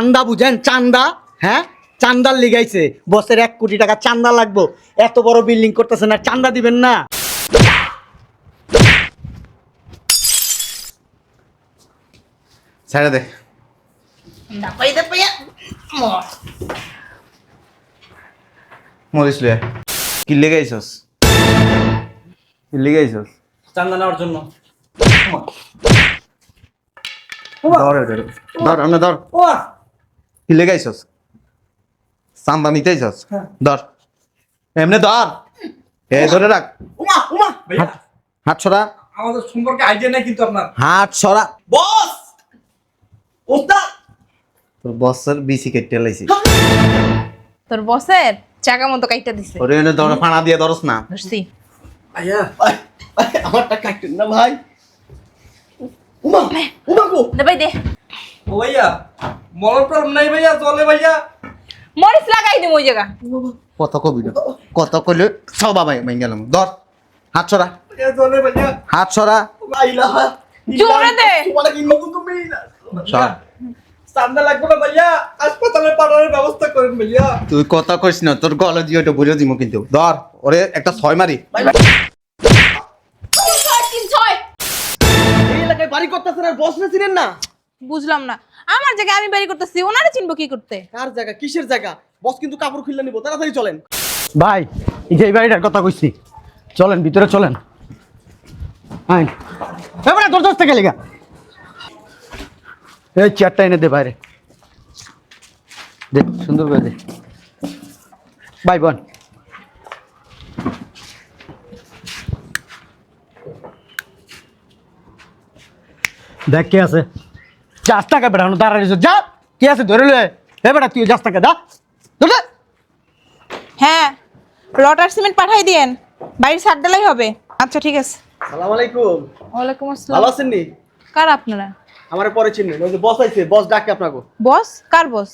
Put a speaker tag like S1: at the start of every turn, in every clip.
S1: চান্দা বুঝেন চান্দা হ্যাঁ? চান্দার লিগাইছে বসের এক কোটি টাকা চান্দা লাগবো। এত বড় বিল্ডিং করতেছে না চান্দা দিবেন না।
S2: ছেড়ে দে। মরিস লুয়ে কি লেগে কি লেগে
S1: চান্দা নেওয়ার জন্য।
S2: ধর এটা, ধর আমরা ধর কি লেগে চান্দা নিতে আইসস ধর। এমনি ধর। এ ধরে রাখ।
S1: উমা উমা।
S2: হাত- হাত ছড়া
S3: আমাদের সম্পর্কে আইডিয়া নেই কিন্তু আপনার।
S2: হাত ছড়া
S1: বস! ওস্তাদ!
S2: তোর বসের বিসি কেটে লাইছি।
S4: তোর বসের চাকা মতো কাইটা দিছে।
S2: ওরে এনে ধর ফানা দিয়ে ধরস না।
S4: ধরছি।
S3: আইয়া
S1: ভাই, ভাই, আমার টাকা কাটেন না ভাই। উমা উমা গো।
S4: দে ভাই দে।
S3: ও ভাইয়া প্রবলেম নাই ভাইয়া চলে ভাইয়া।
S4: মরিচ লাগাই দিম ওই জায়গা।
S2: কত কবি না। কত কইলে সব বাবাই মাই গেলাম। ধর হাত ছড়া
S3: চলে ভাইয়া।
S2: হাত ছড়া
S1: লাইলা
S4: জোরে দে।
S1: তোমার কি নতুন তুমি?
S2: ছড়া
S3: চান্দা লাগবে না ভাইয়া হাসপাতালে পাঠানোর ব্যবস্থা করেন ভাইয়া।
S2: তুই কথা কইস না তোর গলা দিয়ে ওটা বুঝে দিব কিন্তু। ধর ওরে একটা ছয় মারি।
S1: বাড়ি করতেছেন আর বস না চিনেন না?
S4: বুঝলাম না। আমার জায়গায় আমি বাড়ি করতেছি ওনারে চিনবো কি করতে?
S1: কার জায়গা? কিসের জায়গা? বস কিন্তু কাপড় খুললে নিব তাড়াতাড়ি চলেন। ভাই এই যে এই বাড়িটার কথা কইছি। চলেন ভিতরে চলেন। আইন। এবারে তোর দোস্ত থেকে লেগা এই চেয়ারটা এনে দে বাইরে। দে সুন্দর করে দে। বাই বোন। দেখ কে আছে। যাস টাকা বেড়ানো দাঁড়ায় যা কে আছে ধরে লয়ে এ বেটা তুই যাস টাকা দা। ধরে লে।
S4: হ্যাঁ রটার সিমেন্ট পাঠাই দিয়েন। বাড়ির সাত ডালাই হবে। আচ্ছা ঠিক আছে।
S1: সালাম আলাইকুম।
S4: ওয়ালাইকুম
S1: ভালো
S4: আসসালাম
S1: আছেন নি?
S4: কার আপনারা?
S1: আমার পরে চিনেন ওই যে বস আইছে বস ডাকে আপনাকে।
S4: বস? কার বস?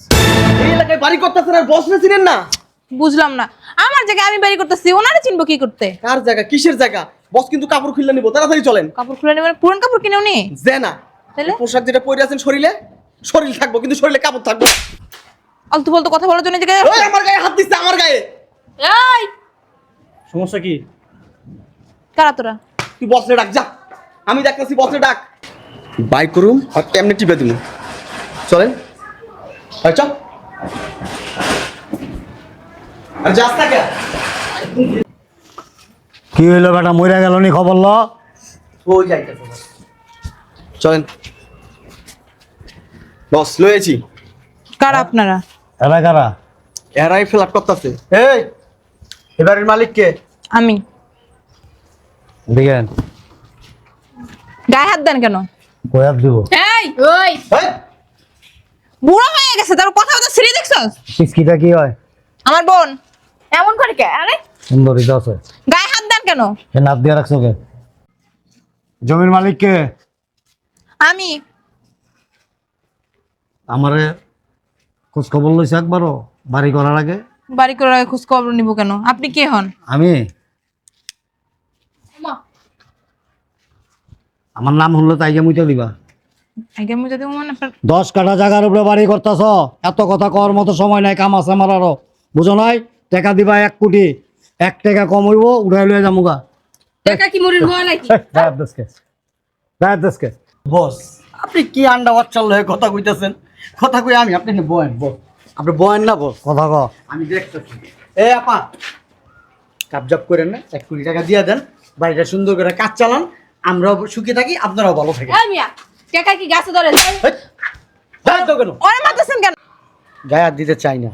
S1: এই এলাকায় বাড়ি করতেছেন আর বস না চিনেন না?
S4: বুঝলাম না। আমার জায়গায় আমি বাড়ি করতেছি ওনারে চিনবো কি করতে?
S1: কার জায়গা? কিসের জায়গা? বস কিন্তু কাপড় খুললে নিব তাড়াতাড়ি চলেন।
S4: কাপড় খুলে নেবেন পুরন কাপড় কিনেও নি
S1: যে না
S4: তাহলে?
S1: পোশাক যেটা পরে আছেন শরীরে শরীর থাকব কিন্তু শরীরে কাপড় থাকব।
S4: আলতু বলতো কথা বলার জন্য জায়গায়
S1: ওই আমার গায়ে হাত দিচ্ছে আমার গায়ে।
S4: এই!
S1: সমস্যা কি?
S4: কারা তোরা?
S1: তুই বসরে ডাক যা। আমি ডাকতেছি বসরে ডাক। বাই করুম আর কেমনে টিপে দিব চলেন। চল। আর যাস না কে
S5: কি হইল বেটা মরে গেল নি খবর ল?
S1: ওই যাইতেছে। চলেন। বস লয়েছি
S4: কারা আপনারা?
S5: এরা কারা?
S1: এরাই ফ্ল্যাট করতেছে। এই এবারের মালিক কে?
S4: আমি।
S5: দেখেন।
S4: গায়ে হাত দেন কেন?
S5: কয়ার দিব?
S4: এই! ওই! বুড়ো হয়ে গেছে তার কথা কথা সিরি দেখছস?
S5: কিসকিটা কি হয়?
S4: আমার বোন। এমন করে কে? আরে!
S5: সুন্দরী তো আছে।
S4: গায়ে হাত দেন কেন?
S5: সে নাপ দিয়ে রাখছো কে? জমির মালিক কে?
S4: আমি।
S5: আমারে খোঁজ খবর লইছে একবারও বাড়ি করার আগে।
S4: বাড়ি করে আগে খোঁজ খবর নিব কেন? আপনি কে হন?
S5: আমি? আমার নাম হলো তাই যে মুইতে দিবা।
S4: আগে আমি যদি মনে
S5: দশ কাঠা জায়গার উপরে বাড়ি করতেছ এত কথা কর মতো সময় নাই কাম আছে আমার আরও। বুঝো নাই? টাকা দিবা এক কোটি এক টাকা কম হইব উঠাই লয়ে যামুগা
S4: টাকা কি মরির হয় নাকি?
S5: গায়েব দেশকে গায়েব দেশকে
S1: বস আপনি কি আন্ডা বাচ্চার লয়ে কথা কইতেছেন? কথা কই আমি আপনি না বয়েন। বস আপনি বয়েন না বস
S5: কথা ক।
S1: আমি দেখতেছি। এ আপা কাবজাব করেন না এক কোটি টাকা দিয়ে দেন বাড়িটা সুন্দর করে কাজ চালান আমরাও সুখী থাকি আপনারাও ভালো থাকেন।
S4: এই মিয়া টাকা কি গাছে ধরে?
S1: যাই তো কেন?
S4: ওরে মারতেছেন কেন?
S1: গায়ে হাত দিতে চাই না।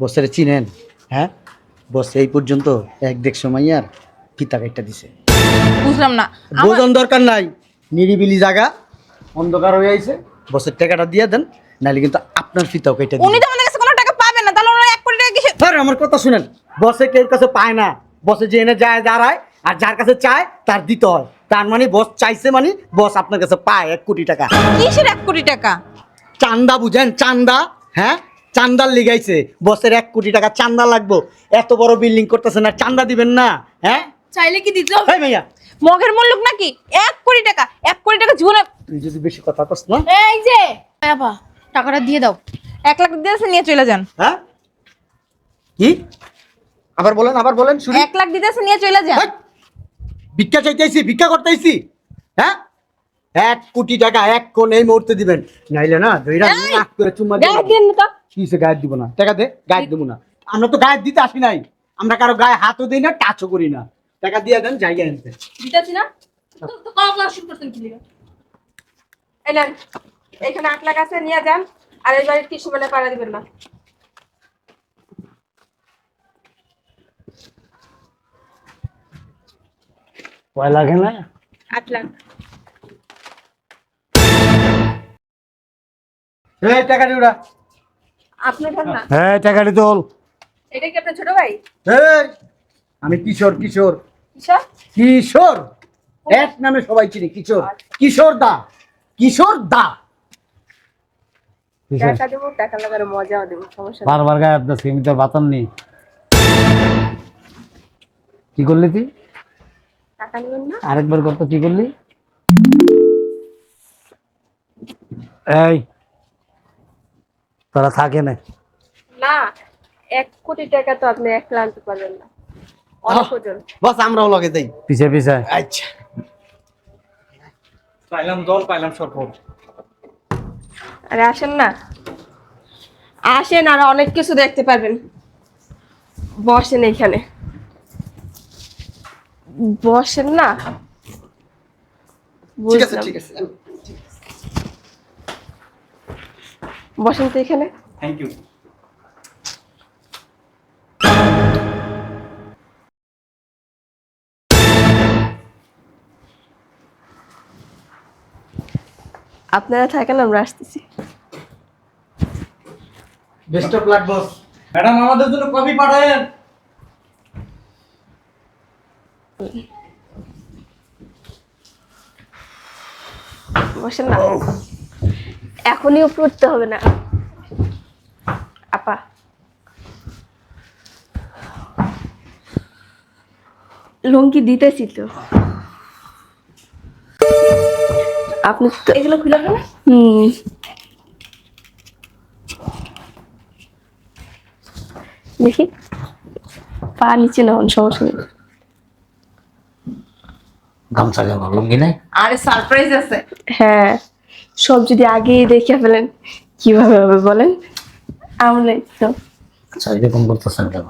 S1: বসের চিনেন হ্যাঁ? বস এই পর্যন্ত এক দেড় সময় আর ফিতা কাইটা দিছে।
S4: বুঝলাম না।
S1: বোঝন দরকার নাই নিরিবিলি জায়গা অন্ধকার হয়ে আইছে। বসের টাকাটা দিয়ে দেন নাহলে কিন্তু আপনার ফিতাও কেটে
S4: উনি তো আমাদের কাছে কোনো টাকা পাবেন না তাহলে ওনারা এক কোটি টাকা কিসে
S1: স্যার আমার কথা শুনেন বসে কেউ কাছে পায় না বসে যে এনে যায় দাঁড়ায় আর যার কাছে চায় তার দিতে হয়। তার মানে বস চাইছে মানে বস আপনার কাছে পায় এক কোটি টাকা।
S4: কিসের এক কোটি টাকা?
S1: চান্দা বুঝেন চান্দা হ্যাঁ? চান্দার লিগাইছে বসের এক কোটি টাকা চান্দা লাগবো। এত বড় বিল্ডিং করতেছেন না চান্দা দিবেন না হ্যাঁ?
S4: চাইলে কি দিতে
S1: এই ভাইয়া
S4: মগের মূল্য নাকি? এক কোটি টাকা এক কোটি টাকা জীবনে
S1: তুই যদি বেশি কথা কস না।
S4: এই যে বাবা
S6: টাকাটা দিয়ে দাও।
S4: এক লাখ দিতেছে নিয়ে চলে যান।
S1: হ্যাঁ? কি? আবার বলেন আবার বলেন শুনি।
S4: এক লাখ দিতেছে নিয়ে চলে যান।
S1: ভিক্ষা চাইতেছি ভিক্ষা করতেছি। হ্যাঁ? এক কোটি টাকা এক কোন এই মুহূর্তে দিবেন। নাইলে না দুইটা নাক করে চুম্মা
S6: দেন না তো
S1: কিসে গায়ে দিব না? টাকা দে গায়ে দেবো না। আমরা তো গায়ে দিতে আসি নাই। আমরা কারও গায়ে হাতও দিই না টাচও করি না। টাকা দিয়ে দেন জায়গা আনতে
S6: দিতেছি না? তো করা শুরু করতেন কি লিগা?
S7: এই নেন এখানে আট লাখ আছে নিয়ে যান আর এই বাড়ির কিছু মানে পাড়া দিবেন না।
S5: ভয় লাগে না?
S7: আট লাখ।
S1: এই টাকা দিও না
S7: আপনি ধর না?
S5: হ্যাঁ টাকাটি তোল।
S7: এটা কি আপনার ছোট ভাই?
S1: এই আমি কিশোর কিশোর। কিশোর। এক নামে সবাই চিনি কিশোর। কিশোর দা। কিশোর দা।
S7: টাকা দেবো টাকা লাগার মজাও দেবো সমস্যা
S5: বারবার গায়ে হাত দিচ্ছি আমি তোর বাতান নেই। কি করলি তুই?
S7: টাকা নেবেন না?
S5: আরেকবার করতো কি করলি? এই। তোরা থাকে না।
S7: না এক কোটি টাকা তো আপনি এক আনতে পারবেন না।
S1: বস আমরাও লগে দেই
S5: পিছে পিছে।
S1: আচ্ছা।
S3: পাইলাম জল পাইলাম সরপট
S7: আরে আসেন না। আসেন আর অনেক কিছু দেখতে পারবেন। বসেন এখানে বসেন না। বসেন তো এখানে।
S3: থ্যাংক ইউ
S7: আপনারা থাকেন আমরা আসতেছি।
S1: Best of luck boss
S3: madam আমাদের জন্য কফি পাঠায়েন।
S7: বসেন না। এখনই উপরে উঠতে হবে না। আপা। লঙ্কি দিতেছি তো। আপনি তো এগুলো খুলে হুম। দেখি। পা নিচে না সমস্যা নেই।
S5: গামছা কেন লুঙ্গি নাই
S4: আরে সারপ্রাইজ আছে।
S7: হ্যাঁ সব যদি আগেই দেখে ফেলেন কীভাবে হবে বলেন? আমরাই তো।
S5: আচ্ছা এরকম করতেছেন কেন?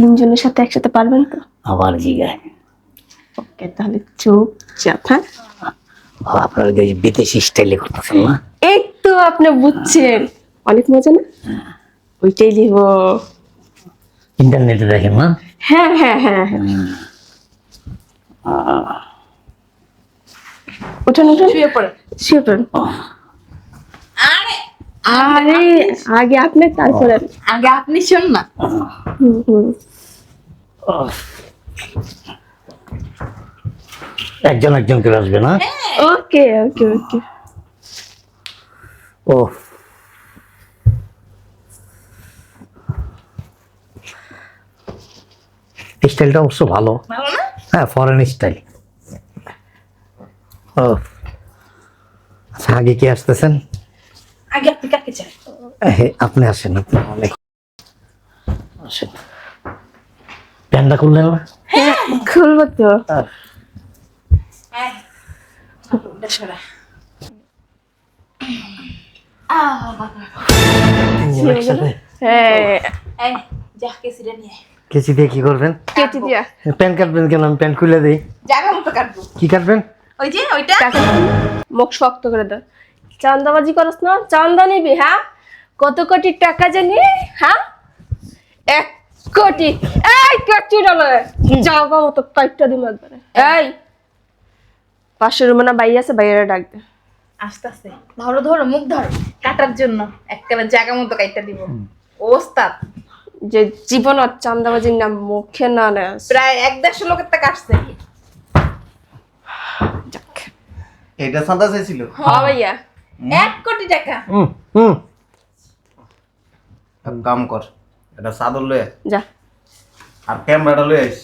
S7: তিনজনের সাথে একসাথে পারবেন তো?
S5: আবার কি গায়
S7: ওকে তাহলে চুপচাপ হ্যাঁ?
S5: আপনার বিদেশি স্টাইলে করতেছেন না?
S7: এই তো আপনি বুঝছেন। অনেক মজা না? ওইটাই দিব
S5: ইন্টারনেটে দেখেন না?
S7: হ্যাঁ হ্যাঁ হ্যাঁ হ্যাঁ। উঠুন উঠুন।
S4: শুয়ে পড়েন।
S7: শুয়ে পড়ুন।
S4: আরে
S7: আরে আগে আপনি তারপরে
S4: আগে আপনি শোন না।
S5: একজন একজন করে আসবে না?
S7: ওকে ওকে ওকে।
S5: ও। স্টাইলটা অবশ্য ভালো।
S4: ভালো
S5: হ্যাঁ ফরেন স্টাইল ও। আচ্ছা আগে কি আসতেছেন
S4: আগে আপনি কাকে চান
S5: এ, আপনি আসেন আপনি অনেক আসেন। প্যান্টটা খুললেন না
S7: হ্যাঁ খুলবো তো।
S4: হ্যাঁ।
S5: কেচি দিয়ে কি করবেন?
S7: কেটে দিয়া।
S5: প্যান্ট কাটবেন কেন? আমি প্যান্ট খুলে দিই।
S4: জায়গা মতো কাটবো।
S5: কি কাটবেন?
S4: ওই যে ওইটা?
S7: মুখ শক্ত করে দাও চান্দাবাজি করস না? চান্দা নিবি হ্যাঁ? কত কোটি টাকা জানি? হ্যাঁ? এক কোটি। এই কোটি ডলার জায়গা মতো কাইটটা দিম একবারে এই পাঁচশো রুমে না বাই আছে বাইরে ডাক দে।
S4: আস্তে আস্তে। ধরো ধরো মুখ ধরো। কাটার জন্য একটা জায়গা মতো কাইটা দিব। ওস্তাদ।
S7: যে জীবন আর চান্দাবাজির নাম মুখে না নেয়
S4: প্রায় এক দেড়শো লোকের তা কাটছে
S7: যাক।
S2: এটা সাদা চাইছিল।
S7: হ্যাঁ ভাইয়া।
S4: এক কোটি টাকা।
S5: হুম হুম।
S2: এক কাম কর এটা চাদর লয়ে
S7: যা।
S2: আর ক্যামেরাটা লয়ে আইস।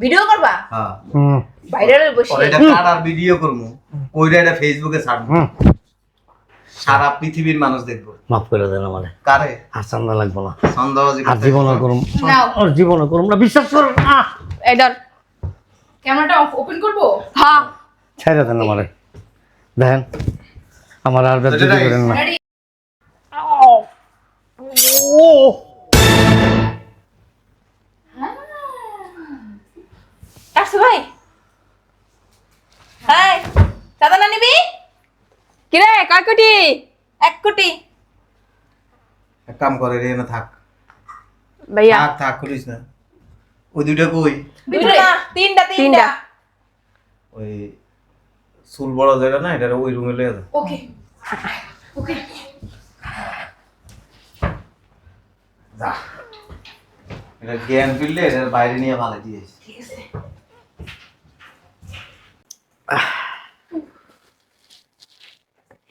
S4: ভিডিও করবা?
S2: হ্যাঁ।
S5: হুম।
S4: বাইরে বসে।
S2: এটা কাটার ভিডিও ওইটা এটা ফেসবুকে ছাড়বো সারা পৃথিবীর মানুষ দেখব।
S5: মাফ করে দেন আমারে।
S2: কারে?
S5: আর চান্দা লাগবো না।
S2: সন্দেহবাজি
S5: আর জীবনও করুম। আর জীবনও করুম না বিশ্বাস করুন। না
S7: এই
S4: ক্যামেরাটা ওপেন করব?
S7: হ্যাঁ।
S5: ছেড়ে দেন আমারে। দেখেন আমার আর করেন না।
S4: রেডি আসো ভাই। হাই চাঁদা না নিবি?
S7: কিরে কয় কোটি?
S4: এক কোটি।
S2: এক কাম করে রে না থাক।
S7: ভাইয়া।
S2: থাক থাক করিস না। ওই দুইটা কই?
S4: দুটো না তিনটা তিনটা।
S2: ওই চুল বড় যেটা না এটা ওই রুমে লয়ে যা।
S4: ওকে। ওকে।
S2: যা। এটা জ্ঞান ফিরলে এটা বাইরে নিয়ে ভালো দিয়েছে
S4: ঠিক আছে।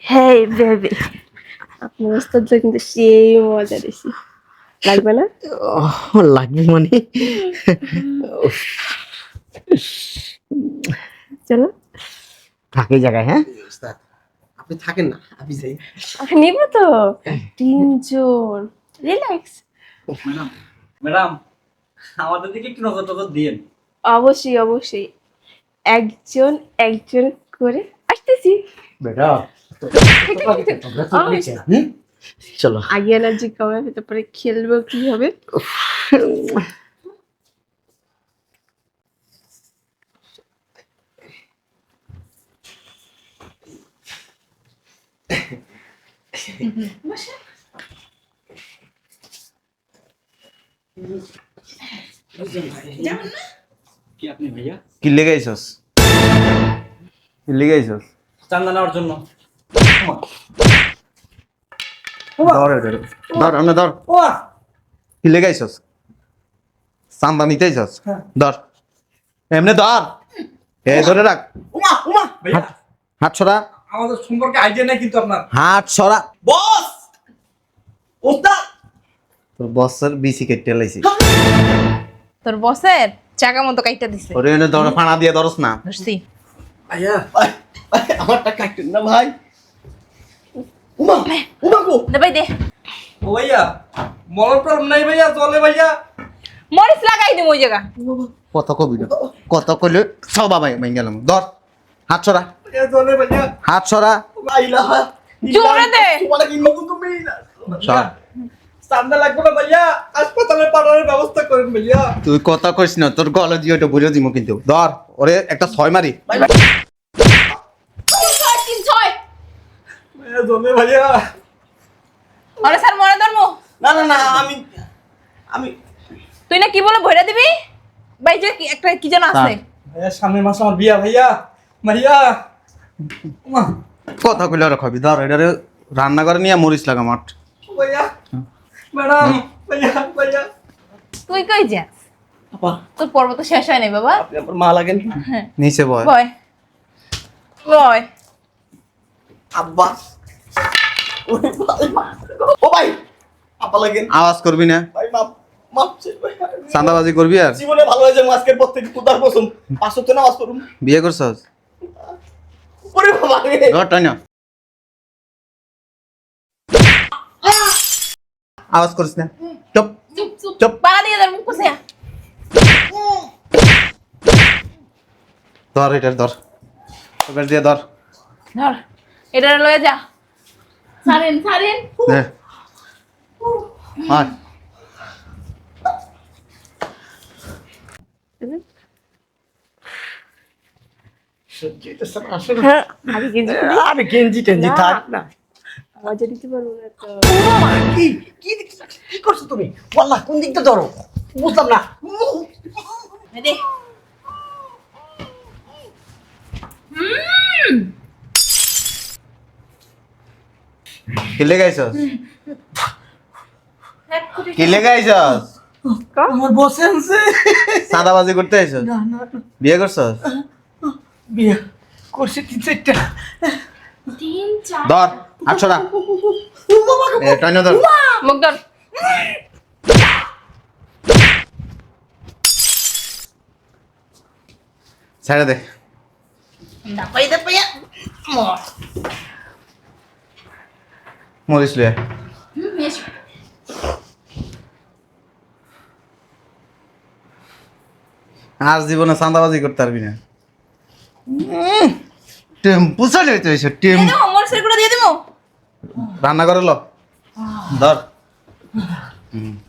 S7: Hey baby. আপনার ওস্তাদটা কিন্তু সেই মজা দিছি লাগবে না?
S5: লাগবে মানে?
S7: চলো।
S5: থাকি জায়গায় হ্যাঁ?
S1: আপনি থাকেন না আমি যাই।
S7: নিব তো। তিনজন। রিল্যাক্স।
S3: ম্যাডাম ম্যাডাম আমাদের দিকে একটু নজর টজর দিয়েন।
S7: অবশ্যই অবশ্যই। একজন একজন করে আসতেছি।
S5: বেটা চলো।
S7: আগে এনার্জি কমে তারপরে খেলব কি হবে?
S3: কি আপনি ভাইয়া
S2: কি লেগে আইছস কি লেগে আইছস
S3: চান্দা নেওয়ার জন্য।
S2: ধর এটা ধর আমরা ধর। কি লেগে চান্দা নিতে ধর। এমনি ধর। এ ধরে রাখ।
S1: উমা উমা।
S3: ভাইয়া।
S2: হাত ছড়া
S3: আমাদের সম্পর্কে আইডিয়া নাই কিন্তু আপনার।
S2: হাত ছড়া
S1: বস! ওস্তাদ!
S2: তোর বসের বিসি কেটে লাইছি।
S4: তোর বসের চাকা মতো কাইটা দিছে।
S2: ওরে এনে ধর ফানা দিয়ে ধরস না।
S1: ভাই, আমারটা কাটেন না ভাই। উমা উমা গো।
S4: দে ভাই দে।
S3: ও ভাইয়া মলার প্রবলেম নাই ভাইয়া চলে ভাইয়া।
S4: মরিচ লাগাই দিম ওই জায়গা।
S2: কত কবি না কত কইলে সব বাবাই মাই গেলাম। ধর হাত ছড়া
S3: চলে ভাইয়া।
S2: হাত ছড়া
S1: লাইলা
S4: জোরে দে।
S1: তোমার কি নতুন তুমি?
S2: সর।
S3: চান্দা লাগবে না ভাইয়া। হাসপাতালে পাঠানোর ব্যবস্থা করেন ভাইয়া।
S2: তুই কথা কইস না তোর গলা দিয়ে ওটা বুঝে দিব কিন্তু। ধর ওরে একটা ছয় মারি।
S4: তিন
S3: ভাইয়া
S4: আরে স্যার মনে ধর্ম?
S1: না না না আমি আমি
S4: তুই না কি বলে দিবি? ভাই যে একটা কি যেন আছে।
S3: ভাইয়া সামনের মাসে আমার বিয়া ভাইয়া। ভাইয়া।
S2: কথা কইলে খাবি। ধর এটারে রান্না করে নিয়ে মরিচ লাগা মাঠ
S3: ম্যাডাম ভাইয়া ভাইয়া
S4: তুই কই যাস?
S1: আপা।
S4: তোর পর্ব তো শেষ হয় নাই বাবা।
S1: আপনি আমার মা লাগেন
S2: নিচে বয়।
S4: বয়। বয়।
S1: আব্বা। ও ভাই আপা লাগেন।
S2: আওয়াজ করবি না?
S1: ভাই মাপ
S2: চাঁদাবাজি করবি আর?
S1: জীবনে ভালো হয়ে যাব আজকের পর থেকে কুদার পছম পাঁচশো তো নামাজ
S2: বিয়ে করছস?
S1: ওরে বাবা রে
S2: ধর টাইনা আওয়াজ করিস না। চুপ।
S4: চুপ। পাড়া দিয়ে দেন মুখ কষে।
S2: ধর এটা ধর। এবার দিয়ে ধর।
S4: ধর এটা লয়ে যা। সারেন সারেন
S7: হ্যাঁ।
S5: আরে গেঞ্জি টেঞ্জি
S7: না।
S5: থাক। না।
S7: মজা দিতে পারব না তো
S5: কি? কি কি করছ তুমি? ওয়াল্লাহ কোন দিকটা ধরো? বুঝলাম না।
S4: দে
S1: আমার বসে আছে
S2: চাঁদাবাজি করতে আইছস? বিয়ে করছস?
S1: বিয়ে করছে তিন চারটা।
S6: তিন চার
S2: ধর আটশো না এ টাইনা ধর
S7: মুখ ধর
S2: ছেড়ে দে
S4: দাপাই দাপাইয়া
S2: মরিস লিয়ে আর জীবনে চাঁদাবাজি করতে পারবি না টেম্পু চলে হইতে হয়েছে টেম্পু
S4: মরিচের গুঁড়ো দিয়ে দেবো?
S2: রান্না করে ল। ধর।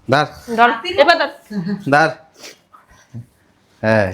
S2: ধর।
S7: ধর এবার ধর।
S2: ধর। হ্যাঁ